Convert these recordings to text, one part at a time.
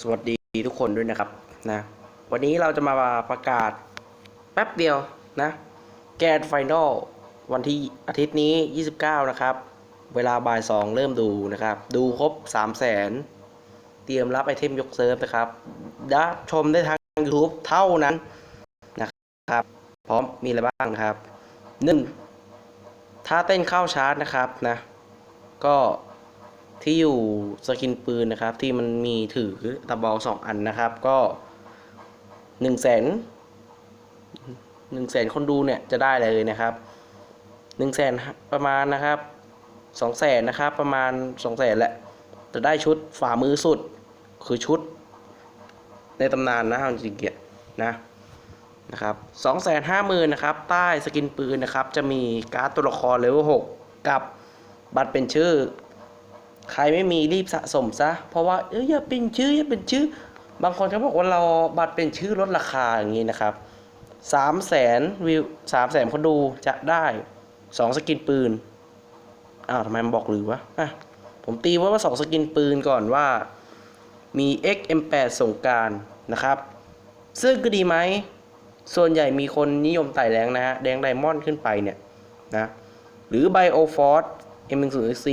สวัสดีทุกคนด้วยนะครับนะวันนี้เราจะมาประกาศแป๊บเดียวนะ แกนไฟนอลวันที่อาทิตย์นี้ 29 นะครับ เวลาบ่าย 2 เริ่มดูนะครับ ดูครบ 3 0 0แสนเตรียมรับไอเทมยกเซิร์ฟนะครับได้ชมได้ทาง YouTube เท่านั้นนะครับ พร้อมมีอะไรบ้างนะครับ 1. ถ้าเต้นเข้าชาร์จนะครับนะ ก็ ที่อยู่สกินปืนนะครับ ที่มันมีถือตะบอลสองอันนะครับ ก็หนึ่งแสนหนึ่งแสนคนดูเนี่ยจะได้เลยนะครับหนึ่งแสนประมาณนะครับสองแสนนะครับ ประมาณสองแสนแหละจะได้ชุดฝ่ามือสุด คือชุด ในตำนานนะจริงๆนะนะครับสองแสนห้าหมื่นนะครับ ใต้สกินปืนนะครับ จะมีการ์ดตัวละครเลเวลหกกับบัตรเป็นชื่อ ใครไม่มีรีบสะสมซะ เพราะว่าเอ้ยอย่าเป็นชื่ออย่าเป็นชื่อ บางคนเขาบอกว่าเราบัตรเป็นชื่อลดราคาอย่างนี้นะครับสามแสนวิวสามแสนคนดูจะได้สองสกินปืนอ้าวทำไมมันบอกหรือวะอะผมตีไว้ว่าสองสกินปืนก่อนว่ามี XM8 สงกรารนะครับ ซึ่งก็ดีไหม ส่วนใหญ่มีคนนิยมไต่แรงนะฮะ แดงไดมอนด์ขึ้นไปเนี่ยนะ หรือ Bioforce M104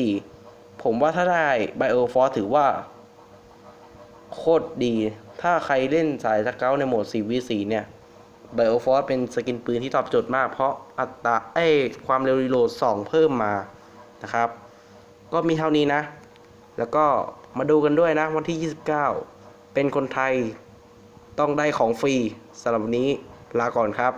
ผมว่าถ้าได้ Bioforce ถือว่า โคตรดี ถ้าใครเล่นสายสเกลในโหมด 4v4 เนี่ย Bioforce เป็นสกินปืนที่ตอบโจทย์มาก เพราะอัตราเอ้ความเร็วรีโหลด 2 เพิ่มมานะครับ ก็มีเท่านี้นะ แล้วก็มาดูกันด้วยนะ วันที่ 29 เป็นคนไทยต้องได้ของฟรีสำหรับวันนี้ลาก่อนครับ